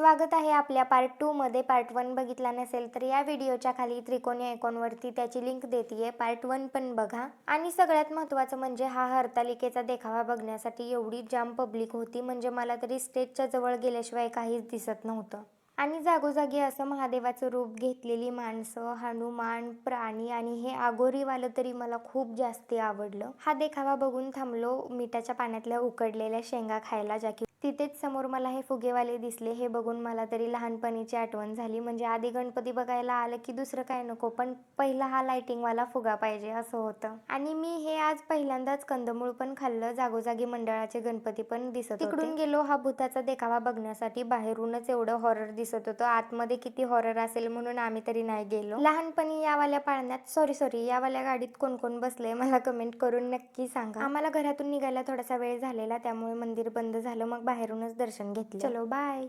स्वागत आहे आपल्या पार्ट टू मध्ये. पार्ट वन बघितला नसेल तर या व्हिडिओच्या खाली त्रिकोणी आयकॉनवरती त्याची लिंक देते पार्ट वन पण बघा. आणि सगळ्यात महत्त्वाचं म्हणजे हा हरतालिकेचा देखावा बघण्यासाठी एवढी जाम पब्लिक होती म्हणजे मला तरी स्टेजच्या जवळ गेल्याशिवाय काहीच दिसत नव्हतं. आणि जागोजागी असं महादेवाचं रूप घेतलेली माणसं हनुमान प्राणी आणि हे आगोरीवालं तरी मला खूप जास्ती आवडलं. हा देखावा बघून थांबलो. मिठाच्या पाण्यातल्या उकडलेल्या शेंगा खायला ज्या की तिथेच समोर मला हे फुगेवाले दिसले हे बघून मला तरी लहानपणीची आठवण झाली. म्हणजे आधी गणपती बघायला आलं की दुसरं काय नको पण पहिला हा लाइटिंगवाला फुगा पाहिजे असं होतं. आणि मी हे आज पहिल्यांदाच कंदमूळ पण खाल्लं जागोजागी मंडळाचे गणपती पण दिसत तिकडून गेलो हा भूताचा देखावा बघण्यासाठी बाहेरूनच एवढं हॉरर दिसत होतं. आतमध्ये किती हॉरर असेल म्हणून आम्ही तरी नाही गेलो. लहानपणी यावाल्या पाळण्यात सॉरी सॉरी यावाल्या गाडीत कोण कोण बसले मला कमेंट करून नक्की सांगा. आम्हाला घरातून निघायला थोडासा वेळ झालेला त्यामुळे मंदिर बंद झालं. मग बाहेरूनच दर्शन घेतलं. चलो बाय